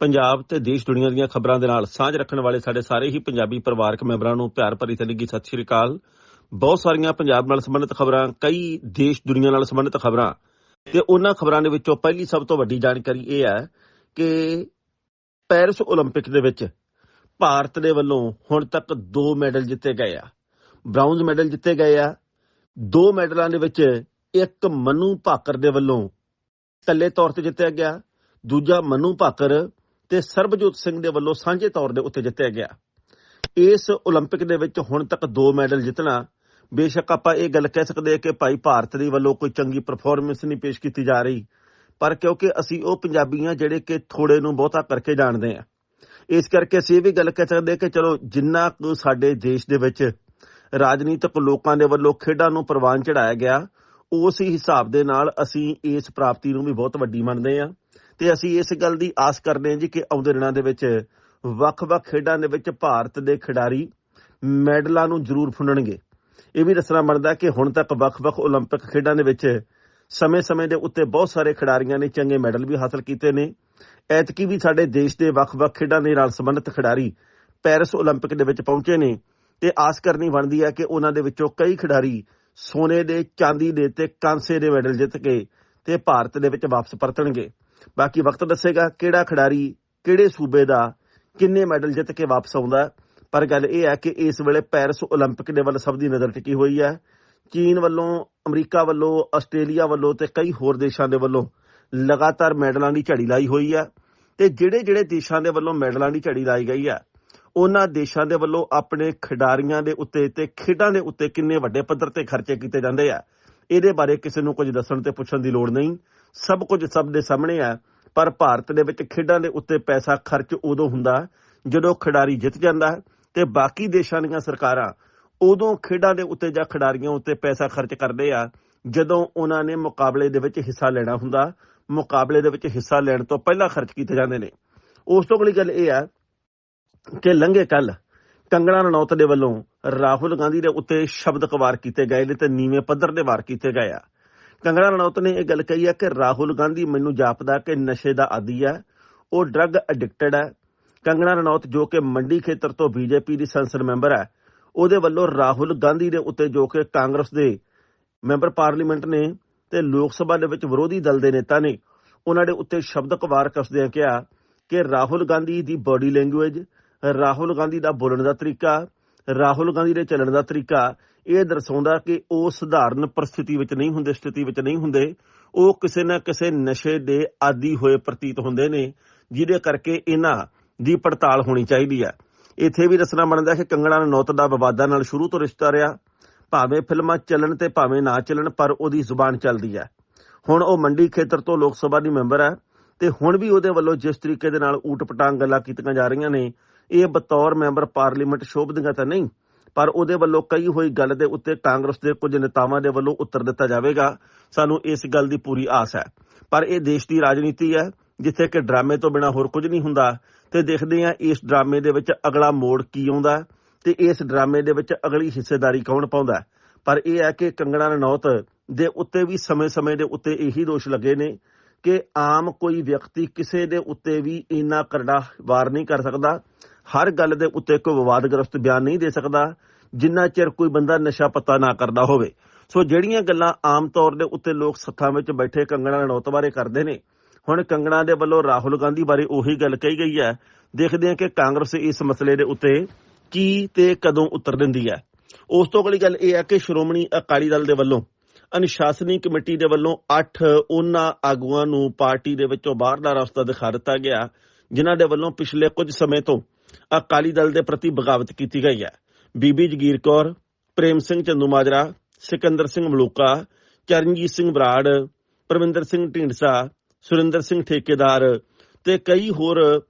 ਪੰਜਾਬ ਤੇ ਦੇਸ਼ ਦੁਨੀਆ ਦੀਆਂ ਖਬਰਾਂ ਦੇ ਨਾਲ ਸਾਂਝ ਰੱਖਣ ਵਾਲੇ ਸਾਡੇ ਸਾਰੇ ਹੀ ਪੰਜਾਬੀ ਪਰਿਵਾਰਕ ਮੈਂਬਰਾਂ ਨੂੰ ਪਿਆਰ ਭਰੀ ਤਨਗੀ ਸਤਿ ਸ਼੍ਰੀ ਅਕਾਲ ਬਹੁਤ ਸਾਰੀਆਂ ਪੰਜਾਬ ਨਾਲ ਸੰਬੰਧਿਤ ਖਬਰਾਂ ਕਈ ਦੇਸ਼ ਦੁਨੀਆ ਨਾਲ ਸੰਬੰਧਿਤ ਖਬਰਾਂ ਤੇ ਉਹਨਾਂ ਖਬਰਾਂ ਦੇ ਵਿੱਚੋਂ ਪਹਿਲੀ ਸਭ ਤੋਂ ਵੱਡੀ ਜਾਣਕਾਰੀ ਇਹ ਹੈ ਕਿ ਪੈਰਿਸ 올림픽 ਦੇ ਵਿੱਚ ਭਾਰਤ ਦੇ ਵੱਲੋਂ ਹੁਣ ਤੱਕ ਦੋ ਮੈਡਲ ਜਿੱਤੇ ਗਏ ਆ ਬ੍ਰਾਊਨਜ਼ ਮੈਡਲ ਜਿੱਤੇ ਗਏ ਆ ਦੋ ਮੈਡਲਾਂ ਦੇ ਵਿੱਚ ਇੱਕ ਮਨੂ ਭਾਕਰ ਦੇ ਵੱਲੋਂ ਇਕੱਲੇ ਤੌਰ ਤੇ ਜਿੱਤਿਆ ਗਿਆ ਦੂਜਾ ਮਨੂ ਭਾਕਰ ਤੇ ਸਰਬਜੋਤ ਸਿੰਘ ਦੇ ਵੱਲੋਂ ਸਾਂਝੇ ਤੌਰ ਦੇ ਉੱਤੇ ਜਿੱਤਿਆ ਗਿਆ ਇਸ 올림픽 ਦੇ ਵਿੱਚ ਹੁਣ ਤੱਕ ਦੋ ਮੈਡਲ ਜਿੱਤਣਾ ਬੇਸ਼ੱਕ ਆਪਾਂ ਇਹ ਗੱਲ ਕਹਿ ਸਕਦੇ ਹਾਂ ਕਿ ਭਾਈ ਭਾਰਤ ਦੇ ਵੱਲੋਂ ਕੋਈ ਚੰਗੀ ਪਰਫਾਰਮੈਂਸ ਨਹੀਂ ਪੇਸ਼ ਕੀਤੀ ਜਾ ਰਹੀ ਪਰ ਕਿਉਂਕਿ ਅਸੀਂ ਉਹ ਪੰਜਾਬੀਆਂ ਜਿਹੜੇ ਕਿ ਥੋੜੇ ਨੂੰ ਬਹੁਤਾ ਕਰਕੇ ਜਾਣਦੇ ਆ ਇਸ ਕਰਕੇ ਅਸੀਂ ਇਹ ਵੀ ਗੱਲ ਕਹਿ ਸਕਦੇ ਕਿ ਚਲੋ ਜਿੰਨਾ ਕੁ ਸਾਡੇ ਦੇਸ਼ ਦੇ ਵਿੱਚ ਰਾਜਨੀਤਿਕ ਲੋਕਾਂ ਦੇ ਵੱਲੋਂ ਖੇਡਾਂ ਨੂੰ ਪ੍ਰਵਾਨ ਚੜਾਇਆ ਗਿਆ ਉਸ ਹੀ ਹਿਸਾਬ ਦੇ ਨਾਲ ਅਸੀਂ ਇਸ ਪ੍ਰਾਪਤੀ ਨੂੰ ਵੀ ਬਹੁਤ ਵੱਡੀ ਮੰਨਦੇ ਆ ਤੇ ਅਸੀਂ ਇਸ ਗੱਲ ਦੀ ਆਸ ਕਰਦੇ ਹਾਂ ਜੀ ਕਿ ਆਉਂਦੇ ਦਿਨਾਂ ਦੇ ਵਿੱਚ ਵੱਖ-ਵੱਖ ਖੇਡਾਂ ਦੇ ਵਿੱਚ ਭਾਰਤ ਦੇ ਖਿਡਾਰੀ ਮੈਡਲਾਂ ਨੂੰ ਜ਼ਰੂਰ ਫੁੰਡਣਗੇ ਇਹ ਵੀ ਦੱਸਣਾ ਬਣਦਾ ਕਿ ਹੁਣ ਤੱਕ ਵੱਖ-ਵੱਖ 올림픽 ਖੇਡਾਂ ਦੇ ਵਿੱਚ ਸਮੇਂ-ਸਮੇਂ ਦੇ ਉੱਤੇ ਬਹੁਤ ਸਾਰੇ ਖਿਡਾਰੀਆਂ ਨੇ ਚੰਗੇ ਮੈਡਲ ਵੀ ਹਾਸਲ ਕੀਤੇ ਨੇ ਐਤਕੀ ਵੀ ਸਾਡੇ ਦੇਸ਼ ਦੇ ਵੱਖ-ਵੱਖ ਖੇਡਾਂ ਦੇ ਨਾਲ ਸੰਬੰਧਿਤ ਖਿਡਾਰੀ ਪੈਰਿਸ 올림픽 ਦੇ ਵਿੱਚ ਪਹੁੰਚੇ ਨੇ ਤੇ ਆਸ ਕਰਨੀ ਬਣਦੀ ਹੈ ਕਿ ਉਹਨਾਂ ਦੇ ਵਿੱਚੋਂ ਕਈ ਖਿਡਾਰੀ ਸੋਨੇ ਦੇ ਚਾਂਦੀ ਦੇ ਤੇ ਕਾਂਸੇ ਦੇ ਮੈਡਲ ਜਿੱਤ ਕੇ ਤੇ ਭਾਰਤ ਦੇ ਵਿੱਚ ਵਾਪਸ ਪਰਤਣਗੇ ਬਾਕੀ ਵਕਤ ਦੱਸੇਗਾ ਕਿਹੜਾ ਖਿਡਾਰੀ ਕਿਹੜੇ ਸੂਬੇ ਦਾ ਕਿੰਨੇ ਮੈਡਲ ਜਿੱਤ ਕੇ ਵਾਪਸ ਆਉਂਦਾ ਪਰ ਗੱਲ ਇਹ ਹੈ ਕਿ ਇਸ ਵੇਲੇ ਪੈਰਿਸ 올림픽 ਦੇ ਵੱਲ ਸਭ ਦੀ ਨਜ਼ਰ ਟਿਕੀ ਹੋਈ ਹੈ ਚੀਨ ਵੱਲੋਂ ਅਮਰੀਕਾ ਵੱਲੋਂ ਆਸਟ੍ਰੇਲੀਆ ਵੱਲੋਂ ਤੇ ਕਈ ਹੋਰ ਦੇਸ਼ਾਂ ਦੇ ਵੱਲੋਂ ਲਗਾਤਾਰ ਮੈਡਲਾਂ ਦੀ ਝੜੀ ਲਾਈ ਹੋਈ ਹੈ ਤੇ ਜਿਹੜੇ ਜਿਹੜੇ ਦੇਸ਼ਾਂ ਦੇ ਵੱਲੋਂ ਮੈਡਲਾਂ ਦੀ ਝੜੀ ਲਾਈ ਗਈ ਹੈ ਉਹਨਾਂ ਦੇਸ਼ਾਂ ਦੇ ਵੱਲੋਂ ਆਪਣੇ ਖਿਡਾਰੀਆਂ ਦੇ ਉੱਤੇ ਤੇ ਖੇਡਾਂ ਦੇ ਉੱਤੇ ਕਿੰਨੇ ਵੱਡੇ ਪੱਧਰ ਤੇ ਖਰਚੇ ਕੀਤੇ ਜਾਂਦੇ ਆ ਇਹਦੇ ਬਾਰੇ ਕਿਸੇ ਨੂੰ ਕੁਝ ਦੱਸਣ ਤੇ ਪੁੱਛਣ ਦੀ ਲੋੜ ਨਹੀਂ। ਸਭ ਕੁਝ ਸਭ ਦੇ ਸਾਹਮਣੇ ਆ, ਪਰ ਭਾਰਤ ਦੇ ਵਿੱਚ ਖੇਡਾਂ ਦੇ ਉੱਤੇ ਪੈਸਾ ਖਰਚ ਉਦੋਂ ਹੁੰਦਾ ਜਦੋਂ ਖਿਡਾਰੀ ਜਿੱਤ ਜਾਂਦਾ ਤੇ ਬਾਕੀ ਦੇਸ਼ਾਂ ਦੀਆਂ ਸਰਕਾਰਾਂ ਉਦੋਂ ਖੇਡਾਂ ਦੇ ਉੱਤੇ ਜਾਂ ਖਿਡਾਰੀਆਂ ਉੱਤੇ ਪੈਸਾ ਖਰਚ ਕਰਦੇ ਆ, ਜਦੋਂ ਉਹਨਾਂ ਨੇ ਮੁਕਾਬਲੇ ਦੇ ਵਿੱਚ ਹਿੱਸਾ ਲੈਣਾ ਹੁੰਦਾ। ਮੁਕਾਬਲੇ ਦੇ ਵਿੱਚ ਹਿੱਸਾ ਲੈਣ ਤੋਂ ਪਹਿਲਾਂ ਖਰਚ ਕੀਤੇ ਜਾਂਦੇ ਨੇ। ਉਸ ਤੋਂ ਅਗਲੀ ਗੱਲ ਇਹ ਆ ਕਿ ਲੰਘੇ ਕੱਲ ਕੰਗਣਾ ਰਣੌਤ ਦੇ ਵੱਲੋਂ ਰਾਹੁਲ ਗਾਂਧੀ ਦੇ ਉੱਤੇ ਸ਼ਬਦ ਕਵਾਰ ਕੀਤੇ ਗਏ ਨੇ ਤੇ ਨੀਵੇਂ ਪੱਧਰ ਦੇ ਵਾਰ ਕੀਤੇ ਗਏ ਆ। ਕੰਗਣਾ ਰਣੌਤ ਨੇ ਇਹ ਗੱਲ ਕਹੀ ਹੈ ਕਿ ਰਾਹੁਲ ਗਾਂਧੀ ਮੈਨੂੰ ਜਾਪਦਾ ਕਿ ਨਸ਼ੇ ਦਾ ਆਦੀ ਹੈ ਉਹ ਡਰੱਗ ਐਡਿਕਟਡ ਹੈ ਕੰਗਣਾ ਰਣੌਤ ਜੋ ਕਿ ਮੰਡੀ ਖੇਤਰ ਤੋਂ ਬੀਜੇਪੀ ਦੀ ਸੰਸਦ ਮੈਂਬਰ ਹੈ ਉਹਦੇ ਵੱਲੋਂ ਰਾਹੁਲ ਗਾਂਧੀ ਦੇ ਉੱਤੇ ਜੋ ਕਿ ਕਾਂਗਰਸ ਦੇ ਮੈਂਬਰ ਪਾਰਲੀਮੈਂਟ ਨੇ ਤੇ ਲੋਕ ਸਭਾ ਦੇ ਵਿੱਚ ਵਿਰੋਧੀ ਦਲ ਦੇ ਨੇਤਾ ਨੇ, ਉਹਨਾਂ ਦੇ ਉੱਤੇ ਸ਼ਬਦਕ ਵਾਰ ਕਸਦਿਆਂ ਕਿਹਾ ਕਿ ਰਾਹੁਲ ਗਾਂਧੀ ਦੀ ਬਾਡੀ ਲੈਂਗੁਏਜ ਰਾਹੁਲ ਗਾਂਧੀ ਦਾ ਬੋਲਣ ਦਾ ਤਰੀਕਾ, ਰਾਹੁਲ ਗਾਂਧੀ ਦੇ ਚੱਲਣ ਦਾ ਤਰੀਕਾ, ਇਹ ਦਰਸਾਉਂਦਾ ਕਿ ਉਹ ਸਧਾਰਨ ਪਰਿਸਥਿਤੀ ਵਿੱਚ ਨਹੀਂ ਹੁੰਦੇ, ਸਥਿਤੀ ਵਿੱਚ ਨਹੀਂ ਹੁੰਦੇ। ਉਹ ਕਿਸੇ ਨਾ ਕਿਸੇ ਨਸ਼ੇ ਦੇ ਆਦੀ ਹੋਏ ਪ੍ਰਤੀਤ ਹੁੰਦੇ ਨੇ, ਜਿਹਦੇ ਕਰਕੇ ਇਹਨਾਂ ਦੀ ਪੜਤਾਲ ਹੋਣੀ ਚਾਹੀਦੀ ਹੈ ਇੱਥੇ ਵੀ ਦੱਸਣਾ ਬਣਦਾ ਕਿ ਕੰਗਣਾ ਨੌਤ ਦਾ ਵਿਵਾਦਾਂ ਨਾਲ ਸ਼ੁਰੂ ਤੋਂ ਰਿਸ਼ਤਾ ਰਿਹਾ। ਭਾਵੇਂ ਫਿਲਮਾਂ ਚੱਲਣ ਤੇ ਭਾਵੇਂ ਨਾ ਚੱਲਣ, ਪਰ ਉਹਦੀ ਜ਼ੁਬਾਨ ਚੱਲਦੀ ਹੈ ਹੁਣ ਉਹ ਮੰਡੀ ਖੇਤਰ ਤੋਂ ਲੋਕ ਸਭਾ ਦੀ ਮੈਂਬਰ ਹੈ ਤੇ ਹੁਣ ਵੀ ਉਹਦੇ ਵੱਲੋਂ ਜਿਸ ਤਰੀਕੇ ਦੇ ਨਾਲ ਊਟ ਪਟਾਂਗ ਗੱਲਾਂ ਕੀਤੀਆਂ ਜਾ ਰਹੀਆਂ ਨੇ ਇਹ ਬਤੌਰ ਮੈਂਬਰ ਪਾਰਲੀਮੈਂਟ ਸ਼ੋਭਦੀਆਂ ਤਾਂ ਨਹੀਂ, ਪਰ ਉਹਦੇ ਵੱਲੋਂ ਕਈ ਹੋਈ ਗੱਲ ਦੇ ਉੱਤੇ ਕਾਂਗਰਸ ਦੇ ਕੁਝ ਨੇਤਾਵਾਂ ਦੇ ਵੱਲੋਂ ਉੱਤਰ ਦਿੱਤਾ ਜਾਵੇਗਾ। ਸਾਨੂੰ ਇਸ ਗੱਲ ਦੀ ਪੂਰੀ ਆਸ ਹੈ। ਪਰ ਇਹ ਦੇਸ਼ ਦੀ ਰਾਜਨੀਤੀ ਹੈ, ਜਿੱਥੇ ਕਿ ਡਰਾਮੇ ਤੋਂ ਬਿਨਾ ਹੋਰ ਕੁਝ ਨਹੀਂ ਹੁੰਦਾ। ਤੇ ਦੇਖਦੇ ਹਾਂ ਇਸ ਡਰਾਮੇ ਦੇ ਵਿੱਚ ਅਗਲਾ ਮੋੜ ਕੀ ਆਉਂਦਾ ਤੇ ਇਸ ਡਰਾਮੇ ਦੇ ਵਿੱਚ ਅਗਲੀ ਹਿੱਸੇਦਾਰੀ ਕੌਣ ਪਾਉਂਦਾ। ਪਰ ਇਹ ਹੈ ਕਿ ਕੰਗਣਾ ਰਣੌਤ ਦੇ ਉੱਤੇ ਵੀ ਸਮੇਂ-ਸਮੇਂ ਦੇ ਉੱਤੇ ਇਹੀ ਦੋਸ਼ ਲੱਗੇ ਨੇ ਕਿ ਆਮ ਕੋਈ ਵਿਅਕਤੀ ਕਿਸੇ ਦੇ ਉੱਤੇ ਵੀ ਇੰਨਾ ਕਰੜਾ ਵਾਰ ਨਹੀਂ ਕਰ ਸਕਦਾ। ਹਰ ਗੱਲ ਦੇ ਉੱਤੇ ਕੋਈ ਵਿਵਾਦਗ੍ਰਸਤ ਬਿਆਨ ਨਹੀਂ ਦੇ ਸਕਦਾ, ਜਿੰਨਾ ਚਿਰ ਕੋਈ ਬੰਦਾ ਨਸ਼ਾ ਪਤਾ ਨਾ ਕਰਦਾ ਹੋਵੇ। ਸੋ ਜਿਹੜੀਆਂ ਗੱਲਾਂ ਆਮ ਤੌਰ ਦੇ ਉੱਤੇ ਲੋਕ ਸੱਥਾਂ ਵਿੱਚ ਬੈਠੇ ਕੰਗਣਾ ਰਣੌਤ ਬਾਰੇ ਕਰਦੇ ਨੇ, ਹੁਣ ਕੰਗਣਾ ਦੇ ਵੱਲੋਂ ਰਾਹੁਲ ਗਾਂਧੀ ਬਾਰੇ ਉਹੀ ਗੱਲ ਕਹੀ ਗਈ ਹੈ। ਦੇਖਦੇ ਹਾਂ ਕਿ ਕਾਂਗਰਸ ਇਸ ਮਸਲੇ ਦੇ ਉੱਤੇ ਕੀ ਤੇ ਕਦੋਂ ਉਤਰ ਦਿੰਦੀ ਹੈ। ਉਸ ਤੋਂ ਅਗਲੀ ਗੱਲ ਇਹ ਹੈ ਕਿ ਸ਼੍ਰੋਮਣੀ ਅਕਾਲੀ ਦਲ ਦੇ ਵੱਲੋਂ ਅਨੁਸ਼ਾਸਨੀ ਕਮੇਟੀ ਦੇ ਵੱਲੋਂ 8 ਉਹਨਾਂ ਆਗੂਆਂ ਨੂੰ ਪਾਰਟੀ ਦੇ ਵਿੱਚੋਂ ਬਾਹਰ ਦਾ ਰਸਤਾ ਦਿਖਾ ਦਿੱਤਾ ਗਿਆ, ਜਿਨ੍ਹਾਂ ਦੇ ਵੱਲੋਂ ਪਿਛਲੇ ਕੁਝ ਸਮੇਂ ਤੋਂ ਅਕਾਲੀ ਦਲ ਦੇ ਪ੍ਰਤੀ ਬਗਾਵਤ ਕੀਤੀ ਗਈ ਹੈ। ਬੀਬੀ ਜਗੀਰ ਕੌਰ, ਪ੍ਰੇਮ ਸਿੰਘ ਚੰਦੂਮਾਜਰਾ ਸਿਕੰਦਰ ਸਿੰਘ ਮਲੂਕਾ, ਚਰਨਜੀਤ ਸਿੰਘ ਬਰਾੜ ਪ੍ਰਵਿੰਦਰ ਸਿੰਘ ਢੀਂਡਸਾ, ਸੁਰਿੰਦਰ ਸਿੰਘ ਠੇਕੇਦਾਰ ਤੇ ਕਈ ਹੋਰ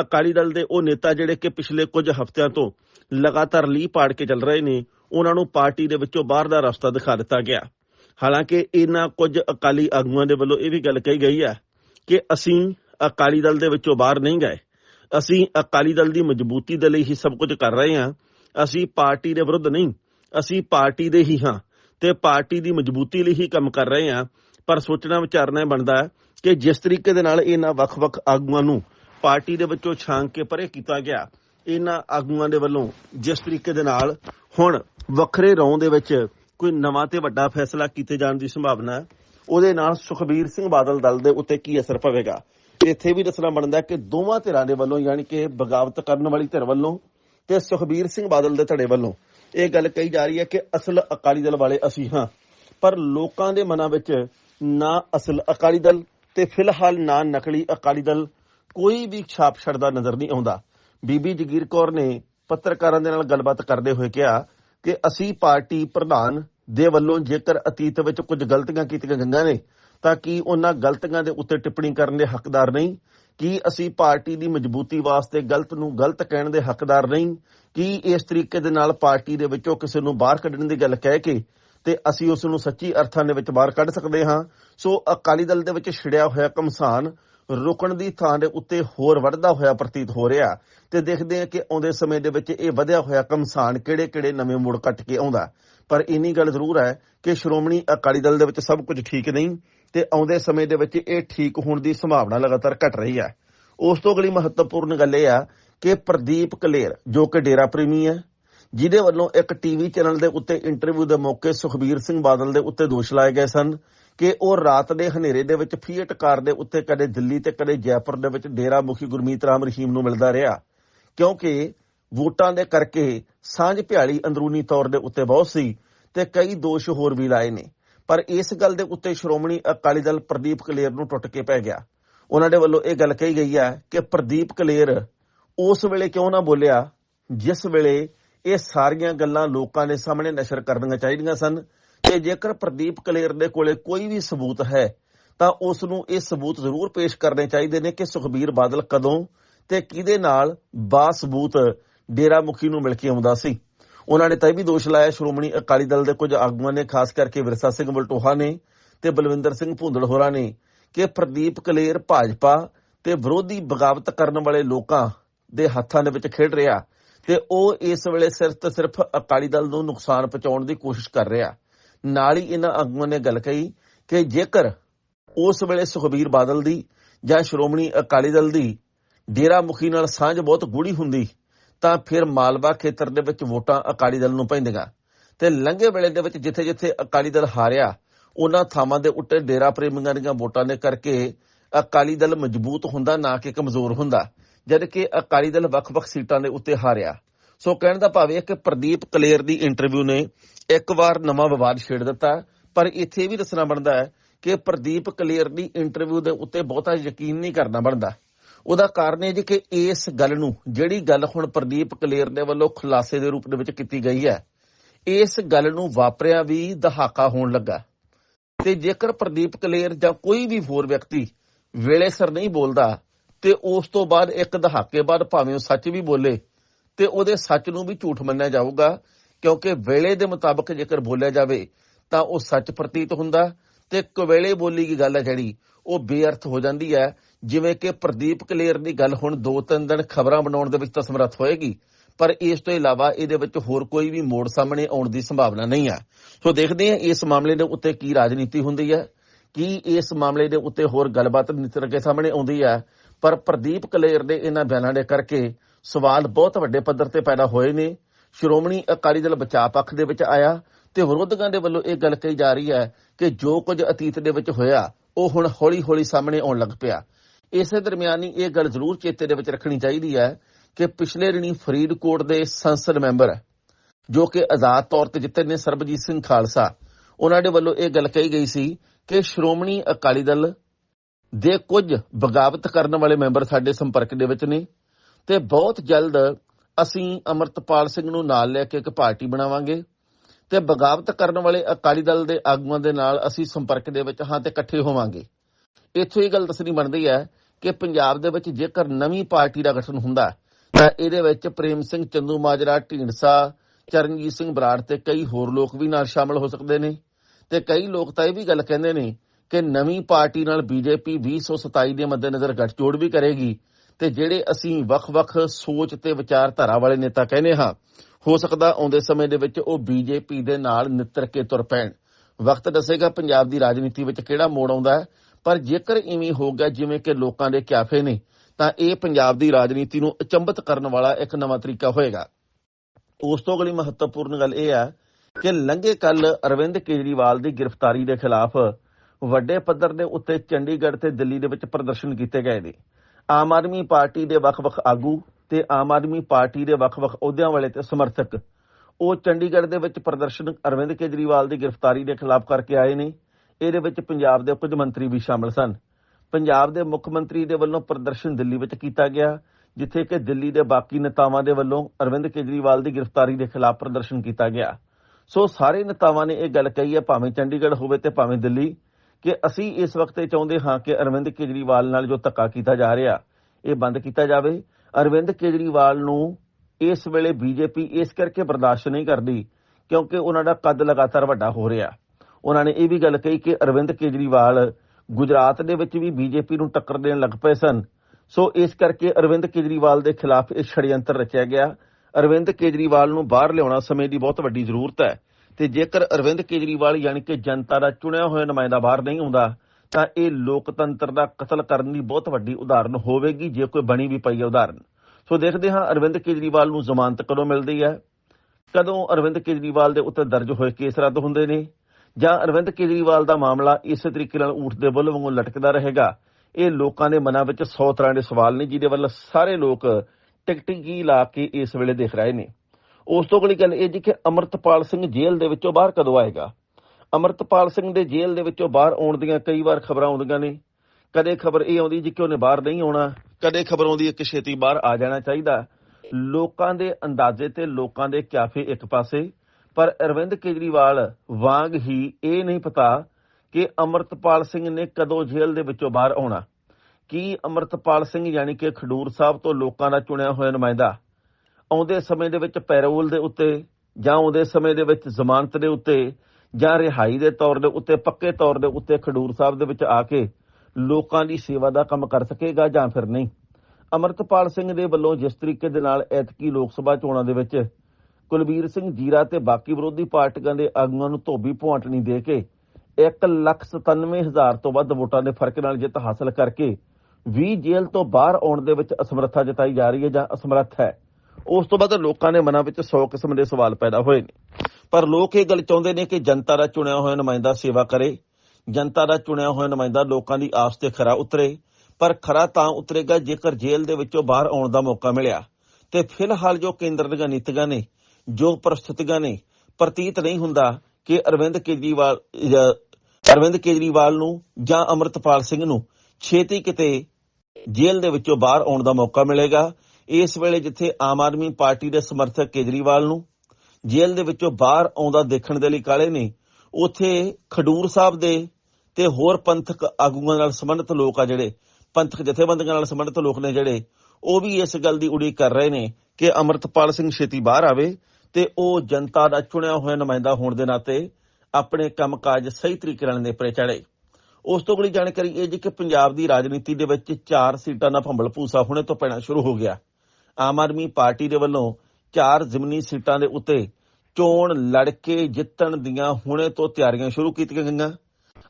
ਅਕਾਲੀ ਦਲ ਦੇ ਉਹ ਨੇਤਾ ਜਿਹੜੇ ਕਿ ਪਿਛਲੇ ਕੁਝ ਹਫ਼ਤਿਆਂ ਤੋਂ ਲਗਾਤਾਰ ਲੀ ਪਾੜ ਕੇ ਚੱਲ ਰਹੇ ਨੇ, ਉਹਨਾਂ ਨੂੰ ਪਾਰਟੀ ਦੇ ਵਿੱਚੋਂ ਬਾਹਰ ਦਾ ਰਸਤਾ ਦਿਖਾ ਦਿੱਤਾ ਗਿਆ। ਹਾਲਾਂਕਿ ਇਹਨਾਂ ਕੁਝ ਅਕਾਲੀ ਆਗੂਆਂ ਦੇ ਵੱਲੋਂ ਇਹ ਵੀ ਗੱਲ ਕਹੀ ਗਈ ਹੈ ਕਿ ਅਸੀਂ ਅਕਾਲੀ ਦਲ ਦੇ ਵਿੱਚੋਂ ਬਾਹਰ ਨਹੀਂ ਗਏ। ਅਸੀਂ ਅਕਾਲੀ ਦਲ ਦੀ ਮਜ਼ਬੂਤੀ ਦੇ ਲਈ ਹੀ ਸਭ ਕੁਝ ਕਰ ਰਹੇ ਹਾਂ। ਅਸੀਂ ਪਾਰਟੀ ਦੇ ਵਿਰੁੱਧ ਨਹੀਂ, ਅਸੀਂ ਪਾਰਟੀ ਦੇ ਹੀ ਹਾਂ ਤੇ ਪਾਰਟੀ ਦੀ ਮਜ਼ਬੂਤੀ ਲਈ ਹੀ ਕੰਮ ਕਰ ਰਹੇ ਹਾਂ। ਪਰ ਸੋਚਣਾ ਵਿਚਾਰਨਾ ਬਣਦਾ ਕਿ ਜਿਸ ਤਰੀਕੇ ਦੇ ਨਾਲ ਇਹਨਾਂ ਵੱਖ-ਵੱਖ ਆਗੂਆਂ ਨੂੰ ਪਾਰਟੀ ਦੇ ਵਿੱਚੋਂ ਛਾਂਗ ਕੇ ਪਰੇ ਕੀਤਾ ਗਿਆ, ਇਹਨਾਂ ਆਗੂਆਂ ਦੇ ਵੱਲੋਂ ਜਿਸ ਤਰੀਕੇ ਦੇ ਨਾਲ ਹੁਣ ਵੱਖਰੇ ਰੌਂ ਦੇ ਵਿੱਚ ਕੋਈ ਨਵਾਂ ਤੇ ਵੱਡਾ ਫੈਸਲਾ ਕੀਤੇ ਜਾਣ ਦੀ ਸੰਭਾਵਨਾ ਹੈ, ਉਹਦੇ ਨਾਲ ਸੁਖਬੀਰ ਸਿੰਘ ਬਾਦਲ ਦਲ ਦੇ ਉੱਤੇ ਕੀ ਅਸਰ ਪਵੇਗਾ? ਇੱਥੇ ਵੀ ਦੱਸਣਾ ਬਣਦਾ ਕਿ ਦੋਵਾਂ ਧਿਰਾਂ ਦੇ ਵੱਲੋਂ ਯਾਨੀ ਕਿ ਬਗਾਵਤ ਕਰਨ ਵਾਲੀ ਧਿਰ ਵੱਲੋਂ ਤੇ ਸੁਖਬੀਰ ਸਿੰਘ ਬਾਦਲ ਦੇ ਧੜੇ ਵੱਲੋਂ ਇਹ ਗੱਲ ਕਹੀ ਜਾ ਰਹੀ ਹੈ ਕਿ ਅਸਲ ਅਕਾਲੀ ਦਲ ਵਾਲੇ ਅਸੀਂ ਹਾਂ। ਪਰ ਲੋਕਾਂ ਦੇ ਮਨਾਂ ਵਿੱਚ ਨਾ ਅਸਲ ਅਕਾਲੀ ਦਲ ਤੇ ਫਿਲਹਾਲ ਨਾ ਨਕਲੀ ਅਕਾਲੀ ਦਲ ਕੋਈ ਵੀ ਛਾਪ ਛੱਡਦਾ ਨਜ਼ਰ ਨਹੀਂ ਆਉਂਦਾ। ਬੀਬੀ ਜਗੀਰ ਕੌਰ ਨੇ ਪੱਤਰਕਾਰਾਂ ਦੇ ਨਾਲ ਗੱਲਬਾਤ ਕਰਦੇ ਹੋਏ ਕਿਹਾ ਕਿ ਅਸੀਂ ਪਾਰਟੀ ਪ੍ਰਧਾਨ ਦੇ ਵੱਲੋਂ ਜੇਕਰ ਅਤੀਤ ਵਿੱਚ ਕੁਝ ਗਲਤੀਆਂ ਕੀਤੀਆਂ ਗਈਆਂ ਨੇ ਤਾਂ ਕੀ ਉਹਨਾਂ ਗਲਤੀਆਂ ਦੇ ਉੱਤੇ ਟਿੱਪਣੀ ਕਰਨ ਦੇ ਹੱਕਦਾਰ ਨਹੀਂ? ਕੀ ਅਸੀਂ ਪਾਰਟੀ ਦੀ ਮਜ਼ਬੂਤੀ ਵਾਸਤੇ ਗਲਤ ਨੂੰ ਗਲਤ ਕਹਿਣ ਦੇ ਹੱਕਦਾਰ ਨਹੀਂ? ਕੀ ਇਸ ਤਰੀਕੇ ਦੇ ਨਾਲ ਪਾਰਟੀ ਦੇ ਵਿੱਚੋਂ ਕਿਸੇ ਨੂੰ ਬਾਹਰ ਕੱਢਣ ਦੀ ਗੱਲ ਕਹਿ ਕੇ ਤੇ ਅਸੀਂ ਉਸ ਨੂੰ ਸੱਚੀ ਅਰਥਾਂ ਦੇ ਵਿੱਚ ਬਾਹਰ ਕੱਢ ਸਕਦੇ ਹਾਂ? ਸੋ ਅਕਾਲੀ ਦਲ ਦੇ ਵਿੱਚ ਛਿੜਿਆ ਹੋਇਆ ਕਮਸਾਨ ਰੁਕਣ ਦੀ ਥਾਂ ਦੇ ਉੱਤੇ ਹੋਰ ਵੱਧਦਾ ਹੋਇਆ ਪ੍ਰਤੀਤ ਹੋ ਰਿਹਾ ਤੇ ਦੇਖਦੇ ਹਾਂ ਕਿ ਆਉਂਦੇ ਸਮੇਂ ਦੇ ਵਿੱਚ ਇਹ ਵਧਿਆ ਹੋਇਆ ਕਮਸਾਨ ਕਿਹੜੇ-ਕਿਹੜੇ ਨਵੇਂ ਮੋੜ ਕੱਟ ਕੇ ਆਉਂਦਾ। ਪਰ ਇੰਨੀ ਗੱਲ ਜ਼ਰੂਰ ਹੈ ਕਿ ਸ਼੍ਰੋਮਣੀ ਅਕਾਲੀ ਦਲ ਦੇ ਵਿੱਚ ਸਭ ਕੁਝ ਠੀਕ ਨਹੀਂ। ਤੇ ਆਉਂਦੇ ਸਮੇਂ ਦੇ ਵਿੱਚ ਇਹ ਠੀਕ ਹੋਣ ਦੀ ਸੰਭਾਵਨਾ ਲਗਾਤਾਰ ਘਟ ਰਹੀ ਹੈ। ਉਸ ਤੋਂ ਅਗਲੀ ਮਹੱਤਵਪੂਰਨ ਗੱਲ ਇਹ ਆ ਕਿ ਪ੍ਰਦੀਪ ਕਲੇਰ, ਜੋ ਕਿ ਡੇਰਾ ਪ੍ਰੇਮੀ ਹੈ, ਜਿਹਦੇ ਵੱਲੋਂ ਇੱਕ ਟੀਵੀ ਚੈਨਲ ਦੇ ਉੱਤੇ ਇੰਟਰਵਿਊ ਦੇ ਮੌਕੇ ਸੁਖਬੀਰ ਸਿੰਘ ਬਾਦਲ ਦੇ ਉੱਤੇ ਦੋਸ਼ ਲਾਏ ਗਏ ਸਨ ਕਿ ਉਹ ਰਾਤ ਦੇ ਹਨੇਰੇ ਦੇ ਵਿੱਚ ਫੀਟ ਕਾਰ ਦੇ ਉੱਤੇ ਕਦੇ ਦਿੱਲੀ ਤੇ ਕਦੇ ਜੈਪੁਰ ਦੇ ਵਿੱਚ ਡੇਰਾ ਮੁਖੀ ਗੁਰਮੀਤ ਰਾਮ ਰਹੀਮ ਨੂੰ ਮਿਲਦਾ ਰਿਹਾ। ਕਿਉਂਕਿ ਵੋਟਾਂ ਦੇ ਕਰਕੇ ਸਾਂਝ ਭਿਆਲੀ ਅੰਦਰੂਨੀ ਤੌਰ ਦੇ ਉੱਤੇ ਬਹੁਤ ਸੀ ਤੇ ਕਈ ਦੋਸ਼ ਹੋਰ ਵੀ ਲਾਏ ਨੇ। ਪਰ ਇਸ ਗੱਲ ਦੇ ਉੱਤੇ ਸ਼੍ਰੋਮਣੀ ਅਕਾਲੀ ਦਲ ਪ੍ਰਦੀਪ ਕਲੇਰ ਨੂੰ ਟੁੱਟ ਕੇ ਪੈ ਗਿਆ। ਉਹਨਾਂ ਦੇ ਵੱਲੋਂ ਇਹ ਗੱਲ ਕਹੀ ਗਈ ਹੈ ਕਿ ਪ੍ਰਦੀਪ ਕਲੇਰ ਉਸ ਵੇਲੇ ਕਿਉਂ ਨਾ ਬੋਲਿਆ, ਜਿਸ ਵੇਲੇ ਇਹ ਸਾਰੀਆਂ ਗੱਲਾਂ ਲੋਕਾਂ ਦੇ ਸਾਹਮਣੇ ਨਸ਼ਰ ਕਰਨੀਆਂ ਚਾਹੀਦੀਆਂ ਸਨ ਤੇ ਜੇਕਰ ਪ੍ਰਦੀਪ ਕਲੇਰ ਦੇ ਕੋਲੇ ਕੋਈ ਵੀ ਸਬੂਤ ਹੈ, ਤਾਂ ਉਸ ਨੂੰ ਇਹ ਸਬੂਤ ਜ਼ਰੂਰ ਪੇਸ਼ ਕਰਨੇ ਚਾਹੀਦੇ ਨੇ ਕਿ ਸੁਖਬੀਰ ਬਾਦਲ ਕਦੋਂ ਤੇ ਕਿਹਦੇ ਨਾਲ ਬਾ ਡੇਰਾ ਮੁਖੀ ਨੂੰ ਮਿਲ ਕੇ ਆਉਂਦਾ ਸੀ। ਉਹਨਾਂ ਨੇ ਤਾਂ ਇਹ ਵੀ ਦੋਸ਼ ਲਾਇਆ, ਸ਼੍ਰੋਮਣੀ ਅਕਾਲੀ ਦਲ ਦੇ ਕੁਝ ਆਗੂਆਂ ਨੇ, ਖਾਸ ਕਰਕੇ ਵਿਰਸਾ ਸਿੰਘ ਬਲਟੋਹਾ ਨੇ ਤੇ ਬਲਵਿੰਦਰ ਸਿੰਘ ਭੁੰਦੜ ਹੋਰਾਂ ਨੇ, ਕਿ ਪ੍ਰਦੀਪ ਕਲੇਰ ਭਾਜਪਾ ਤੇ ਵਿਰੋਧੀ ਬਗਾਵਤ ਕਰਨ ਵਾਲੇ ਲੋਕਾਂ ਦੇ ਹੱਥਾਂ ਦੇ ਵਿੱਚ ਖੇਡ ਰਿਹਾ ਤੇ ਉਹ ਇਸ ਵੇਲੇ ਸਿਰਫ ਤੇ ਸਿਰਫ ਅਕਾਲੀ ਦਲ ਨੂੰ ਨੁਕਸਾਨ ਪਹੁੰਚਾਉਣ ਦੀ ਕੋਸ਼ਿਸ਼ ਕਰ ਰਿਹਾ। ਨਾਲ ਹੀ ਇਹਨਾਂ ਆਗੂਆਂ ਨੇ ਗੱਲ ਕਹੀ ਕਿ ਜੇਕਰ ਉਸ ਵੇਲੇ ਸੁਖਬੀਰ ਬਾਦਲ ਦੀ ਜਾਂ ਸ਼੍ਰੋਮਣੀ ਅਕਾਲੀ ਦਲ ਦੀ ਡੇਰਾ ਮੁਖੀ ਨਾਲ ਸਾਂਝ ਬਹੁਤ ਗੂੜੀ ਹੁੰਦੀ ਤਾਂ ਫਿਰ ਮਾਲਵਾ ਖੇਤਰ ਦੇ ਵਿੱਚ ਵੋਟਾਂ ਅਕਾਲੀ ਦਲ ਨੂੰ ਪੈਂਦੀਆਂ। ਤੇ ਲੰਘੇ ਵੇਲੇ ਦੇ ਵਿੱਚ ਜਿੱਥੇ-ਜਿੱਥੇ ਅਕਾਲੀ ਦਲ ਹਾਰਿਆ, ਉਹਨਾਂ ਥਾਵਾਂ ਦੇ ਉੱਤੇ ਡੇਰਾ ਪ੍ਰੇਮੀਆਂ ਦੀਆਂ ਵੋਟਾਂ ਦੇ ਕਰਕੇ ਅਕਾਲੀ ਦਲ ਮਜ਼ਬੂਤ ਹੁੰਦਾ, ਨਾ ਕਿ ਕਮਜ਼ੋਰ ਹੁੰਦਾ। ਜਦ ਕਿ ਅਕਾਲੀ ਦਲ ਵੱਖ-ਵੱਖ ਸੀਟਾਂ ਦੇ ਉੱਤੇ ਹਾਰਿਆ। ਸੋ ਕਹਿਣ ਦਾ ਭਾਵ ਇਹ ਕਿ ਪ੍ਰਦੀਪ ਕਲੇਰ ਦੀ ਇੰਟਰਵਿਊ ਨੇ ਇੱਕ ਵਾਰ ਨਵਾਂ ਵਿਵਾਦ ਛੇੜ ਦਿੱਤਾ। ਪਰ ਇੱਥੇ ਵੀ ਦੱਸਣਾ ਬਣਦਾ ਹੈ ਕਿ ਪ੍ਰਦੀਪ ਕਲੇਰ ਦੀ ਇੰਟਰਵਿਊ ਦੇ ਉੱਤੇ ਬਹੁਤਾ ਯਕੀਨ ਨਹੀਂ ਕਰਨਾ ਬਣਦਾ। ਉਹਦਾ ਕਾਰਨ ਇਹ ਜੀ ਕਿ ਇਸ ਗੱਲ ਨੂੰ, ਜਿਹੜੀ ਗੱਲ ਹੁਣ ਪ੍ਰਦੀਪ ਕਲੇਰ ਦੇ ਵੱਲੋਂ ਖੁਲਾਸੇ ਦੇ ਰੂਪ ਦੇ ਵਿੱਚ ਕੀਤੀ ਗਈ ਹੈ, ਇਸ ਗੱਲ ਨੂੰ ਵਾਪਰਿਆ ਵੀ ਦਹਾਕਾ ਹੋਣ ਲੱਗਾ। ਤੇ ਜੇਕਰ ਪ੍ਰਦੀਪ ਕਲੇਰ ਜਾਂ ਕੋਈ ਵੀ ਹੋਰ ਵਿਅਕਤੀ ਵੇਲੇ ਸਿਰ ਨਹੀਂ ਬੋਲਦਾ, ਤੇ ਉਸ ਤੋਂ ਬਾਅਦ ਇੱਕ ਦਹਾਕੇ ਬਾਅਦ ਭਾਵੇਂ ਉਹ ਸੱਚ ਵੀ ਬੋਲੇ, ਤੇ ਉਹਦੇ ਸੱਚ ਨੂੰ ਵੀ ਝੂਠ ਮੰਨਿਆ ਜਾਊਗਾ, ਕਿਉਂਕਿ ਵੇਲੇ ਦੇ ਮੁਤਾਬਕ ਜੇਕਰ ਬੋਲਿਆ ਜਾਵੇ, ਤਾਂ ਉਹ ਸੱਚ ਪ੍ਰਤੀਤ ਹੁੰਦਾ, ਤੇ ਕਵੇਲੇ ਬੋਲੀ ਦੀ ਗੱਲ ਹੈ ਜਿਹੜੀ, ਉਹ ਬੇਅਰਥ ਹੋ ਜਾਂਦੀ ਹੈ ਜਿਵੇਂ ਕਿ ਪ੍ਰਦੀਪ ਕਲੇਰ ਦੀ ਗੱਲ ਹੁਣ ਦੋ ਤਿੰਨ ਦਿਨ ਖਬਰਾਂ ਬਣਾਉਣ ਦੇ ਵਿੱਚ ਤਾਂ ਸਮਰੱਥ ਹੋਏਗੀ, ਪਰ ਇਸ ਤੋਂ ਇਲਾਵਾ ਇਹਦੇ ਵਿੱਚ ਹੋਰ ਕੋਈ ਵੀ ਮੋੜ ਸਾਹਮਣੇ ਆਉਣ ਦੀ ਸੰਭਾਵਨਾ ਨਹੀਂ ਹੈ। ਸੋ ਦੇਖਦੇ ਹਾਂ ਇਸ ਮਾਮਲੇ ਦੇ ਉੱਤੇ ਕੀ ਰਾਜਨੀਤੀ ਹੁੰਦੀ ਹੈ, ਕੀ ਇਸ ਮਾਮਲੇ ਦੇ ਉੱਤੇ ਹੋਰ ਗੱਲਬਾਤ ਨਿਤਰ ਕੇ ਸਾਹਮਣੇ ਆਉਂਦੀ ਹੈ। ਪਰ ਪ੍ਰਦੀਪ ਕਲੇਰ ਦੇ ਇਹਨਾਂ ਬਿਆਨਾਂ ਦੇ ਕਰਕੇ ਸਵਾਲ ਬਹੁਤ ਵੱਡੇ ਪੱਧਰ ਤੇ ਪੈਦਾ ਹੋਏ ਨੇ। ਸ਼੍ਰੋਮਣੀ ਅਕਾਲੀ ਦਲ ਬਚਾਅ ਪੱਖ ਦੇ ਵਿੱਚ ਆਇਆ ਤੇ ਵਿਰੋਧਕਾਂ ਦੇ ਵੱਲੋਂ ਇਹ ਗੱਲ ਕਹੀ ਜਾ ਰਹੀ ਹੈ ਕਿ ਜੋ ਕੁਝ ਅਤੀਤ ਦੇ ਵਿੱਚ ਹੋਇਆ, ਉਹ ਹੁਣ ਹੌਲੀ-ਹੌਲੀ ਸਾਹਮਣੇ ਆਉਣ ਲੱਗ ਪਿਆ। ਇਸੇ ਦਰਮਿਆਨ ਹੀ ਇਹ ਗੱਲ ਜ਼ਰੂਰ ਚੇਤੇ ਦੇ ਵਿੱਚ ਰੱਖਣੀ ਚਾਹੀਦੀ ਹੈ ਕਿ ਪਿਛਲੇ ਦਿਨੀ ਫਰੀਦਕੋਟ ਦੇ ਸੰਸਦ ਮੈਂਬਰ ਜੋ ਕਿ ਆਜ਼ਾਦ ਤੌਰ ਤੇ ਜਿੱਤੇ ਨੇ ਸਰਬਜੀਤ ਸਿੰਘ ਖਾਲਸਾ। ਉਹਨਾਂ ਦੇ ਵੱਲੋਂ ਇਹ ਗੱਲ ਕਹੀ ਗਈ ਸੀ ਕਿ ਸ਼੍ਰੋਮਣੀ ਅਕਾਲੀ ਦਲ ਦੇ ਕੁਝ ਬਗਾਵਤ ਕਰਨ ਵਾਲੇ ਮੈਂਬਰ ਸਾਡੇ ਸੰਪਰਕ ਦੇ ਵਿੱਚ ਨੇ ਤੇ ਬਹੁਤ ਜਲਦ ਅਸੀਂ ਅਮਰਤਪਾਲ ਸਿੰਘ ਨੂੰ ਨਾਲ ਲੈ ਕੇ ਇੱਕ ਪਾਰਟੀ ਬਣਾਵਾਂਗੇ ਤੇ ਬਗਾਵਤ ਕਰਨ ਵਾਲੇ ਅਕਾਲੀ ਦਲ ਦੇ ਆਗੂਆਂ ਦੇ ਨਾਲ ਅਸੀਂ ਸੰਪਰਕ ਦੇ ਵਿੱਚ ਹਾਂ ਤੇ ਇਕੱਠੇ ਹੋਵਾਂਗੇ। ਇੱਥੋਂ ਇਹ ਗੱਲ ਦੱਸਣੀ ਬਣਦੀ ਹੈ ਕਿ ਪੰਜਾਬ ਦੇ ਵਿੱਚ ਜੇਕਰ ਨਵੀਂ ਪਾਰਟੀ ਦਾ ਗਠਨ ਹੁੰਦਾ, ਤਾਂ ਇਹਦੇ ਵਿੱਚ ਪ੍ਰੇਮ ਸਿੰਘ ਚੰਦੂ ਮਾਜਰਾ, ਢੀਂਡਸਾ, ਚਰਨਜੀਤ ਸਿੰਘ ਬਰਾੜ ਤੇ ਕਈ ਹੋਰ ਲੋਕ ਵੀ ਨਾਲ ਸ਼ਾਮਲ ਹੋ ਸਕਦੇ ਨੇ। ਤੇ ਕਈ ਲੋਕ ਤਾਂ ਇਹ ਵੀ ਗੱਲ ਕਹਿੰਦੇ ਨੇ ਕਿ ਨਵੀਂ ਪਾਰਟੀ ਨਾਲ ਬੀਜੇਪੀ 2027 ਦੇ ਮੱਦੇਨਜ਼ਰ ਗੱਠਜੋੜ ਵੀ ਕਰੇਗੀ। ਤੇ ਜਿਹੜੇ ਅਸੀਂ ਵੱਖ-ਵੱਖ ਸੋਚ ਤੇ ਵਿਚਾਰਧਾਰਾ ਵਾਲੇ ਨੇਤਾ ਕਹਿੰਦੇ ਹਾਂ, ਹੋ ਸਕਦਾ ਆਉਂਦੇ ਸਮੇਂ ਦੇ ਵਿੱਚ ਉਹ ਬੀਜੇਪੀ ਦੇ ਨਾਲ ਨਿੱਤਰ ਕੇ ਤੁਰ ਪੈਣ। ਵਕਤ ਦੱਸੇਗਾ ਪੰਜਾਬ ਦੀ ਰਾਜਨੀਤੀ ਵਿੱਚ ਕਿਹੜਾ ਮੋੜ ਆਉਂਦਾ ਹੈ ਪਰ ਜੇਕਰ ਇਵੇਂ ਹੋ ਗਿਆ ਜਿਵੇਂ ਕਿ ਲੋਕਾਂ ਦੇ ਕਿਆਫੇ ਨੇ, ਤਾਂ ਇਹ ਪੰਜਾਬ ਦੀ ਰਾਜਨੀਤੀ ਨੂੰ ਅਚੰਭਤ ਕਰਨ ਵਾਲਾ ਇੱਕ ਨਵਾਂ ਤਰੀਕਾ ਹੋਏਗਾ। ਉਸ ਤੋਂ ਅਗਲੀ ਮਹੱਤਵਪੂਰਨ ਗੱਲ ਇਹ ਹੈ ਕਿ ਲੰਘੇ ਕੱਲ ਅਰਵਿੰਦ ਕੇਜਰੀਵਾਲ ਦੀ ਗ੍ਰਿਫਤਾਰੀ ਦੇ ਖਿਲਾਫ ਵੱਡੇ ਪੱਧਰ ਦੇ ਉੱਤੇ ਚੰਡੀਗੜ੍ਹ ਤੇ ਦਿੱਲੀ ਦੇ ਵਿੱਚ ਪ੍ਰਦਰਸ਼ਨ ਕੀਤੇ ਗਏ ਨੇ। ਆਮ ਆਦਮੀ ਪਾਰਟੀ ਦੇ ਵੱਖ-ਵੱਖ ਆਗੂ ਤੇ ਆਮ ਆਦਮੀ ਪਾਰਟੀ ਦੇ ਵੱਖ-ਵੱਖ ਅਹੁਦਿਆਂ ਵਾਲੇ ਤੇ ਸਮਰਥਕ, ਉਹ ਚੰਡੀਗੜ੍ਹ ਦੇ ਵਿੱਚ ਪ੍ਰਦਰਸ਼ਨ ਅਰਵਿੰਦ ਕੇਜਰੀਵਾਲ ਦੀ ਗ੍ਰਿਫਤਾਰੀ ਦੇ ਖਿਲਾਫ ਕਰਕੇ ਆਏ ਨੇ। ਇਹਦੇ ਵਿੱਚ ਪੰਜਾਬ ਦੇ ਕੁਝ ਮੰਤਰੀ ਵੀ ਸ਼ਾਮਲ ਸਨ। ਪੰਜਾਬ ਦੇ ਮੁੱਖ ਮੰਤਰੀ ਦੇ ਵੱਲੋਂ ਪ੍ਰਦਰਸ਼ਨ ਦਿੱਲੀ ਵਿੱਚ ਕੀਤਾ ਗਿਆ, ਜਿੱਥੇ ਕਿ ਦਿੱਲੀ ਦੇ ਬਾਕੀ ਨੇਤਾਵਾਂ ਦੇ ਵੱਲੋਂ ਅਰਵਿੰਦ ਕੇਜਰੀਵਾਲ ਦੀ ਗ੍ਰਿਫਤਾਰੀ ਦੇ ਖਿਲਾਫ ਪ੍ਰਦਰਸ਼ਨ ਕੀਤਾ ਗਿਆ। ਸੋ ਸਾਰੇ ਨੇਤਾਵਾਂ ਨੇ ਇਹ ਗੱਲ ਕਹੀ ਹੈ, ਭਾਵੇਂ ਚੰਡੀਗੜ੍ਹ ਹੋਵੇ ਤੇ ਭਾਵੇਂ ਦਿੱਲੀ, ਕਿ ਅਸੀਂ ਇਸ ਵਕਤ ਇਹ ਚਾਹੁੰਦੇ ਹਾਂ ਕਿ ਅਰਵਿੰਦ ਕੇਜਰੀਵਾਲ ਨਾਲ ਜੋ ਧੱਕਾ ਕੀਤਾ ਜਾ ਰਿਹਾ, ਇਹ ਬੰਦ ਕੀਤਾ ਜਾਵੇ। ਅਰਵਿੰਦ ਕੇਜਰੀਵਾਲ ਨੂੰ ਇਸ ਵੇਲੇ ਬੀਜੇਪੀ ਇਸ ਕਰਕੇ ਬਰਦਾਸ਼ਤ ਨਹੀਂ ਕਰਦੀ, ਕਿਉਂਕਿ ਉਹਨਾਂ ਦਾ ਕੱਦ ਲਗਾਤਾਰ ਵੱਡਾ ਹੋ ਰਿਹਾ। ਉਹਨਾਂ ਨੇ ਇਹ ਵੀ ਗੱਲ ਕਹੀ ਕਿ ਅਰਵਿੰਦ ਕੇਜਰੀਵਾਲ ਗੁਜਰਾਤ ਦੇ ਵਿੱਚ ਵੀ ਬੀਜੇਪੀ ਨੂੰ ਟੱਕਰ ਦੇਣ ਲੱਗ ਪਏ ਸਨ। ਸੋ ਇਸ ਕਰਕੇ ਅਰਵਿੰਦ ਕੇਜਰੀਵਾਲ ਦੇ ਖਿਲਾਫ ਇਹ ਛੜਯੰਤਰ ਰਚਿਆ ਗਿਆ। ਅਰਵਿੰਦ ਕੇਜਰੀਵਾਲ ਨੂੰ ਬਾਹਰ ਲਿਆਉਣਾ ਸਮੇਂ ਦੀ ਬਹੁਤ ਵੱਡੀ ਜ਼ਰੂਰਤ ਹੈ ਤੇ ਜੇਕਰ ਅਰਵਿੰਦ ਕੇਜਰੀਵਾਲ ਯਾਨੀ ਕਿ ਜਨਤਾ ਦਾ ਚੁਣਿਆ ਹੋਇਆ ਨੁਮਾਇੰਦਾ ਬਾਹਰ ਨਹੀਂ ਆਉਂਦਾ, ਤਾਂ ਇਹ ਲੋਕਤੰਤਰ ਦਾ ਕਤਲ ਕਰਨ ਦੀ ਬਹੁਤ ਵੱਡੀ ਉਦਾਹਰਨ ਹੋਵੇਗੀ, ਜੇ ਕੋਈ ਬਣੀ ਵੀ ਪਈ ਹੈ ਉਦਾਹਰਨ। ਸੋ ਦੇਖਦੇ ਹਾਂ ਅਰਵਿੰਦ ਕੇਜਰੀਵਾਲ ਨੂੰ ਜ਼ਮਾਨਤ ਕਦੋਂ ਮਿਲਦੀ ਹੈ। ਕਦੋਂ ਅਰਵਿੰਦ ਕੇਜਰੀਵਾਲ ਦੇ ਉੱਤੇ ਦਰਜ ਹੋਏ ਕੇਸ ਰੱਦ ਹੁੰਦੇ ਨੇ? ਜਾਂ ਅਰਵਿੰਦ ਕੇਜਰੀਵਾਲ ਦਾ ਮਾਮਲਾ ਇਸੇ ਤਰੀਕੇ ਨਾਲ ਊਠ ਦੇ ਬੁੱਲ ਵਾਂਗੂ ਲਟਕਦਾ ਰਹੇਗਾ। ਇਹ ਲੋਕਾਂ ਦੇ ਮਨਾਂ ਵਿੱਚ 100 ਤਰ੍ਹਾਂ ਦੇ ਸਵਾਲ ਨੇ, ਜਿਹਦੇ ਵੱਲ ਸਾਰੇ ਲੋਕ ਟਿਕਟਿਕੀ ਲਾ ਕੇ ਇਸ ਵੇਲੇ ਦੇਖ ਰਹੇ ਨੇ। ਉਸ ਤੋਂ ਅਗਲੀ ਗੱਲ ਇਹ ਜੀ ਕਿ ਅਮਰਤਪਾਲ ਸਿੰਘ ਜੇਲ੍ਹ ਦੇ ਵਿੱਚੋਂ ਬਾਹਰ ਕਦੋਂ ਆਏਗਾ? ਅਮਰਤਪਾਲ ਸਿੰਘ ਦੇ ਜੇਲ੍ਹ ਦੇ ਵਿੱਚੋਂ ਬਾਹਰ ਆਉਣ ਦੀਆਂ ਕਈ ਵਾਰ ਖਬਰਾਂ ਆਉਂਦੀਆਂ ਨੇ। ਕਦੇ ਖਬਰ ਇਹ ਆਉਂਦੀ ਜੀ ਕਿ ਉਹਨੇ ਬਾਹਰ ਨਹੀਂ ਆਉਣਾ, ਕਦੇ ਖਬਰ ਆਉਂਦੀ ਹੈ ਕਿ ਛੇਤੀ ਬਾਹਰ ਆ ਜਾਣਾ ਚਾਹੀਦਾ। ਲੋਕਾਂ ਦੇ ਅੰਦਾਜ਼ੇ ਤੇ ਲੋਕਾਂ ਦੇ ਕਿਆਫੇ ਇੱਕ ਪਾਸੇ ਪਰ ਅਰਵਿੰਦ ਕੇਜਰੀਵਾਲ ਵਾਂਗ ਹੀ ਇਹ ਨਹੀਂ ਪਤਾ ਕਿ ਅਮਰਤਪਾਲ ਸਿੰਘ ਨੇ ਕਦੋਂ ਜੇਲ੍ਹ ਦੇ ਵਿੱਚੋਂ ਬਾਹਰ ਆਉਣਾ। ਕੀ ਅਮਰਤਪਾਲ ਸਿੰਘ ਯਾਨੀ ਕਿ ਖਡੂਰ ਸਾਹਿਬ ਤੋਂ ਲੋਕਾਂ ਦਾ ਚੁਣਿਆ ਹੋਇਆ ਨੁਮਾਇੰਦਾ ਆਉਂਦੇ ਸਮੇਂ ਦੇ ਵਿੱਚ ਪੈਰੋਲ ਦੇ ਉੱਤੇ ਜਾਂ ਆਉਂਦੇ ਸਮੇਂ ਦੇ ਵਿੱਚ ਜ਼ਮਾਨਤ ਦੇ ਉੱਤੇ ਜਾਂ ਰਿਹਾਈ ਦੇ ਤੌਰ ਦੇ ਉੱਤੇ, ਪੱਕੇ ਤੌਰ ਦੇ ਉੱਤੇ ਖਡੂਰ ਸਾਹਿਬ ਦੇ ਵਿੱਚ ਆ ਕੇ ਲੋਕਾਂ ਦੀ ਸੇਵਾ ਦਾ ਕੰਮ ਕਰ ਸਕੇਗਾ ਜਾਂ ਫਿਰ ਨਹੀਂ? ਅਮਰਤਪਾਲ ਸਿੰਘ ਦੇ ਵੱਲੋਂ ਜਿਸ ਤਰੀਕੇ ਦੇ ਨਾਲ ਐਤਕੀ ਲੋਕ ਸਭਾ ਚੋਣਾਂ ਦੇ ਵਿੱਚ ਕੁਲਬੀਰ ਸਿੰਘ ਜੀਰਾ ਤੇ ਬਾਕੀ ਵਿਰੋਧੀ ਪਾਰਟੀਆਂ ਦੇ ਆਗੂਆਂ ਨੂੰ ਧੋਬੀ ਭੁਆਟਣੀ ਦੇ ਕੇ 197000 ਤੋਂ ਵੱਧ ਵੋਟਾਂ ਦੇ ਫ਼ਰਕ ਨਾਲ ਜਿੱਤ ਹਾਸਲ ਕਰਕੇ 20 ਜੇਲ੍ਹ ਤੋਂ ਬਾਹਰ ਆਉਣ ਦੇ ਵਿੱਚ ਅਸਮਰੱਥਾ ਜਤਾਈ ਜਾ ਰਹੀ ਹੈ ਜਾਂ ਅਸਮਰੱਥ ਹੈ। ਉਸ ਤੋਂ ਬਾਅਦ ਲੋਕਾਂ ਦੇ ਮਨਾਂ ਵਿੱਚ 100 ਕਿਸਮ ਦੇ ਸਵਾਲ ਪੈਦਾ ਹੋਏ ਨੇ। ਪਰ ਲੋਕ ਇਹ ਗੱਲ ਚਾਹੁੰਦੇ ਨੇ ਕਿ ਜਨਤਾ ਦਾ ਚੁਣਿਆ ਹੋਇਆ ਨੁਮਾਇੰਦਾ ਸੇਵਾ ਕਰੇ। ਜਨਤਾ ਦਾ ਚੁਣਿਆ ਹੋਇਆ ਨੁਮਾਇੰਦਾ ਲੋਕਾਂ ਦੀ ਆਸ ਤੇ ਖਰਾ ਉਤਰੇ। ਪਰ ਖਰਾ ਤਾਂ ਉਤਰੇਗਾ ਜੇਕਰ ਜੇਲ੍ਹ ਦੇ ਵਿੱਚੋਂ ਬਾਹਰ ਆਉਣ ਦਾ ਮੌਕਾ ਮਿਲਿਆ। ਤੇ ਫਿਲਹਾਲ ਜੋ ਕੇਂਦਰ ਦੀਆਂ ਨੀਤੀਆਂ ਨੇ ਜੋ ਪ੍ਰਸਥਿਤੀਆਂ ਨੇ ਪ੍ਰਤੀਤ ਨਹੀਂ ਹੁੰਦਾ ਕਿ ਅਰਵਿੰਦ ਕੇਜਰੀਵਾਲ ਅਰਵਿੰਦ ਕੇਜਰੀਵਾਲ ਨੂੰ ਜਾਂ ਅਮਰਤਪਾਲ ਸਿੰਘ ਨੂੰ ਛੇਤੀ ਕਿਤੇ ਜੇਲ੍ਹ ਦੇ ਵਿੱਚੋਂ ਬਾਹਰ ਆਉਣ ਦਾ ਮੌਕਾ ਮਿਲੇਗਾ। ਇਸ ਵੇਲੇ ਜਿੱਥੇ ਆਮ ਆਦਮੀ ਪਾਰਟੀ ਦੇ ਸਮਰਥਕ ਕੇਜਰੀਵਾਲ ਨੂੰ ਜੇਲ੍ਹ ਦੇ ਵਿੱਚੋਂ ਬਾਹਰ ਆਉਂਦਾ ਦੇਖਣ ਦੇ ਲਈ ਕਾਲੇ ਨੇ, ਉਥੇ ਖਡੂਰ ਸਾਹਿਬ ਦੇ ਤੇ ਹੋਰ ਪੰਥਕ ਆਗੂਆਂ ਨਾਲ ਸੰਬੰਧਿਤ ਲੋਕ ਆ ਜਿਹੜੇ, ਪੰਥਕ ਜਥੇਬੰਦੀਆਂ ਨਾਲ ਸੰਬੰਧਿਤ ਲੋਕ ਨੇ ਜਿਹੜੇ, ਉਹ ਵੀ ਇਸ ਗੱਲ ਦੀ ਉਡੀਕ ਕਰ ਰਹੇ ਨੇ ਕਿ ਅਮਰਤਪਾਲ ਸਿੰਘ ਛੇਤੀ ਬਾਹਰ ਆਵੇ। ਤੇ ਉਹ ਜਨਤਾ ਦਾ ਚੁਣਿਆ ਹੋਇਆ ਨੁਮਾਇੰਦਾ ਹੋਣ ਦੇ ਨਾਤੇ ਆਪਣੇ ਕੰਮਕਾਜ ਸਹੀ ਤਰੀਕੇ ਨਾਲ ਨੇਪਰੇ ਚੜੇ ਉਸ ਤੋਂ ਅਗਲੀ ਜਾਣਕਾਰੀ ਇਹ ਜੀ ਕਿ ਪੰਜਾਬ ਦੀ ਰਾਜਨੀਤੀ ਦੇ ਵਿੱਚ ਚਾਰ ਸੀਟਾਂ ਦਾ ਭੰਬਲ ਭੂਸਾ ਹੁਣੇ ਤੋਂ ਪੈਣਾ ਸ਼ੁਰੂ ਹੋ ਗਿਆ। ਆਮ ਆਦਮੀ ਪਾਰਟੀ ਦੇ ਵੱਲੋਂ ਚਾਰ ਜ਼ਿਮਨੀ ਸੀਟਾਂ ਦੇ ਉੱਤੇ ਚੋਣ ਲੜ ਕੇ ਜਿੱਤਣ ਦੀਆਂ ਹੁਣੇ ਤੋਂ ਤਿਆਰੀਆਂ ਸ਼ੁਰੂ ਕੀਤੀਆਂ ਗਈਆਂ।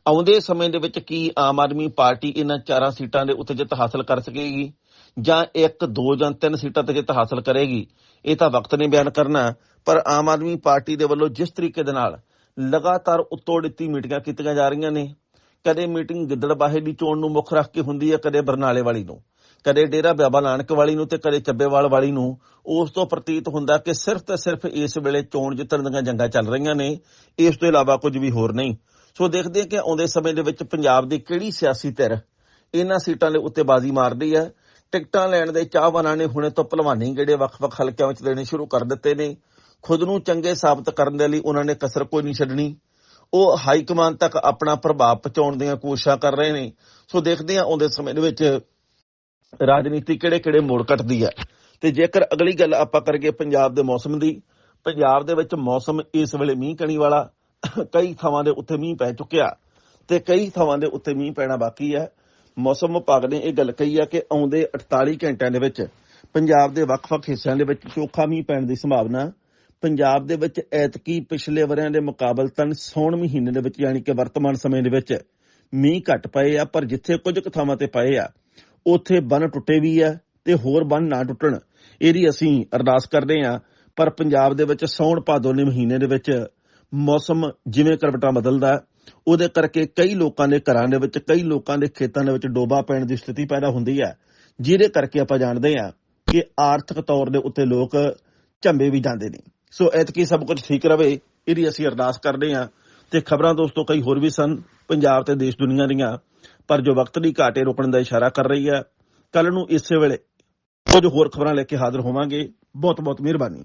ਆਉਂਦੇ ਸਮੇਂ ਦੇ ਵਿੱਚ ਕੀ ਆਮ ਆਦਮੀ ਪਾਰਟੀ ਇਹਨਾਂ ਚਾਰਾਂ ਸੀਟਾਂ ਦੇ ਉੱਤੇ ਜਿੱਤ ਹਾਸਲ ਕਰ ਸਕੇਗੀ ਜਾਂ ਇੱਕ, ਦੋ ਜਾਂ ਤਿੰਨ ਸੀਟਾਂ ਤੇ ਜਿੱਤ ਹਾਸਲ ਕਰੇਗੀ, ਇਹ ਤਾਂ ਵਕਤ ਨੇ ਬਿਆਨ ਕਰਨਾ। ਪਰ ਆਮ ਆਦਮੀ ਪਾਰਟੀ ਦੇ ਵੱਲੋਂ ਜਿਸ ਤਰੀਕੇ ਦੇ ਨਾਲ ਲਗਾਤਾਰ ਉੱਤੋਂ ਦਿੱਤੀ ਮੀਟਿੰਗਾਂ ਕੀਤੀਆਂ ਜਾ ਰਹੀਆਂ ਨੇ, ਕਦੇ ਮੀਟਿੰਗ ਗਿੱਦੜਬਾਹੇ ਦੀ ਚੋਣ ਨੂੰ ਮੁੱਖ ਰੱਖ ਕੇ ਹੁੰਦੀ ਹੈ, ਕਦੇ ਬਰਨਾਲੇ ਵਾਲੀ ਨੂੰ, ਕਦੇ ਡੇਰਾ ਬਾਬਾ ਨਾਨਕ ਵਾਲੀ ਨੂੰ ਤੇ ਕਦੇ ਚੱਬੇਵਾਲ ਵਾਲੀ ਨੂੰ, ਉਸ ਤੋਂ ਪ੍ਰਤੀਤ ਹੁੰਦਾ ਕਿ ਸਿਰਫ ਤੇ ਸਿਰਫ ਇਸ ਵੇਲੇ ਚੋਣ ਜਿੱਤਣ ਦੀਆਂ ਜੰਗਾਂ ਚੱਲ ਰਹੀਆਂ ਨੇ, ਇਸ ਤੋਂ ਇਲਾਵਾ ਕੁਝ ਵੀ ਹੋਰ ਨਹੀਂ। ਸੋ ਦੇਖਦੇ ਹਾਂ ਕਿ ਆਉਂਦੇ ਸਮੇਂ ਦੇ ਵਿੱਚ ਪੰਜਾਬ ਦੀ ਕਿਹੜੀ ਸਿਆਸੀ ਧਿਰ ਇਹਨਾਂ ਸੀਟਾਂ ਦੇ ਉੱਤੇ ਬਾਜ਼ੀ ਮਾਰਦੀ ਹੈ। ਟਿਕਟਾਂ ਲੈਣ ਦੇ ਚਾਹਵਾਨਾਂ ਨੇ ਹੁਣੇ ਤੋਂ ਭਲਵਾਨੀ ਜਿਹੜੇ ਵੱਖ-ਵੱਖ ਹਲਕਿਆਂ ਵਿੱਚ ਦੇਣੇ ਸ਼ੁਰੂ ਕਰ ਦਿੱਤੇ ਨੇ। ਖੁਦ ਨੂੰ ਚੰਗੇ ਸਾਬਤ ਕਰਨ ਦੇ ਲਈ ਉਹਨਾਂ ਨੇ ਕਸਰ ਕੋਈ ਨਹੀਂ ਛੱਡਣੀ। ਉਹ ਹਾਈ ਕਮਾਨ ਤੱਕ ਆਪਣਾ ਪ੍ਰਭਾਵ ਪਹੁੰਚਾਉਣ ਦੀਆਂ ਕੋਸ਼ਿਸ਼ਾਂ ਕਰ ਰਹੇ ਨੇ। ਸੋ ਦੇਖਦੇ ਹਾਂ ਆਉਂਦੇ ਸਮੇਂ ਦੇ ਵਿੱਚ ਰਾਜਨੀਤੀ ਕਿਹੜੇ-ਕਿਹੜੇ ਮੋੜ ਕੱਟਦੀ ਹੈ। ਤੇ ਜੇਕਰ ਅਗਲੀ ਗੱਲ ਆਪਾਂ ਕਰੀਏ ਪੰਜਾਬ ਦੇ ਮੌਸਮ ਦੀ, ਪੰਜਾਬ ਦੇ ਵਿੱਚ ਮੌਸਮ ਇਸ ਵੇਲੇ ਮੀਂਹ ਕਣੀ ਵਾਲਾ, ਕਈ ਥਾਵਾਂ ਦੇ ਉੱਤੇ ਮੀਂਹ ਪੈ ਚੁੱਕਿਆ ਤੇ ਕਈ ਥਾਵਾਂ ਦੇ ਉੱਤੇ ਮੀਂਹ ਪੈਣਾ ਬਾਕੀ ਹੈ। ਮੌਸਮ ਵਿਭਾਗ ਨੇ ਇਹ ਗੱਲ ਕਹੀ ਹੈ ਕਿ ਆਉਂਦੇ 48 ਘੰਟਿਆਂ ਦੇ ਵਿੱਚ ਪੰਜਾਬ ਦੇ ਵੱਖ-ਵੱਖ ਹਿੱਸਿਆਂ ਦੇ ਵਿੱਚ ਚੋਖਾ ਮੀਂਹ ਪੈਣ ਦੀ ਸੰਭਾਵਨਾ ਪੰਜਾਬ ਦੇ ਵਿੱਚ ਐਤਕੀ ਪਿਛਲੇ ਵਰਿਆਂ ਦੇ ਮੁਕਾਬਲਤਨ ਸੌਣ ਮਹੀਨੇ ਦੇ ਵਿੱਚ ਯਾਨੀ ਕਿ ਵਰਤਮਾਨ ਸਮੇਂ ਦੇ ਵਿੱਚ ਮੀਂਹ ਘਟ ਪਏ ਆ ਪਰ ਜਿੱਥੇ ਕੁਝ ਕੁ ਥਾਵਾਂ ਤੇ ਪਏ ਆ ਉੱਥੇ ਬੰਨ ਟੁੱਟੇ ਵੀ ਆ ਤੇ ਹੋਰ ਬੰਨ ਨਾ ਟੁੱਟਣ ਇਹਦੀ ਅਸੀਂ ਅਰਦਾਸ ਕਰਦੇ ਆ ਪਰ ਪੰਜਾਬ ਦੇ ਵਿੱਚ ਸੌਣ ਭਾਦੋ ਦੇ ਮਹੀਨੇ ਦੇ ਵਿੱਚ ਮੌਸਮ ਜਿਵੇਂ ਕਰਵਟਾਂ ਬਦਲਦਾ ਹੈ, ਉਹਦੇ ਕਰਕੇ ਕਈ ਲੋਕਾਂ ਦੇ ਘਰਾਂ ਦੇ ਵਿੱਚ ਕਈ ਲੋਕਾਂ ਦੇ ਖੇਤਾਂ ਦੇ ਵਿੱਚ ਡੋਬਾ ਪੈਣ ਦੀ ਸਥਿਤੀ ਪੈਦਾ ਹੁੰਦੀ ਹੈ ਜਿਹਦੇ ਕਰਕੇ ਆਪਾਂ ਜਾਣਦੇ ਆ ਕਿ ਆਰਥਿਕ ਤੌਰ ਦੇ ਉੱਤੇ ਲੋਕ ਝੰਬੇ ਵੀ ਜਾਂਦੇ ਨੇ। ਸੋ ਐਤਕੀ ਸਭ ਕੁਝ ਠੀਕ ਰਵੇ, ਇਹਦੀ ਅਸੀਂ ਅਰਦਾਸ ਕਰਦੇ ਹਾਂ। ਤੇ ਖਬਰਾਂ ਦੋਸਤੋ ਕਈ ਹੋਰ ਵੀ ਸਨ, ਪੰਜਾਬ ਤੇ ਦੇਸ਼ ਦੁਨੀਆ ਦੀਆਂ। ਪਰ ਜੋ ਵਕਤ ਦੀ ਘਾਟੇ ਰੋਕਣ ਦਾ ਇਸ਼ਾਰਾ ਕਰ ਰਹੀ ਹੈ ਕੱਲ ਨੂੰ ਇਸੇ ਵੇਲੇ ਕੁਝ ਹੋਰ ਖਬਰਾਂ ਲੈ ਕੇ ਹਾਜ਼ਰ ਹੋਵਾਂਗੇ। ਬਹੁਤ ਬਹੁਤ ਮਿਹਰਬਾਨੀ।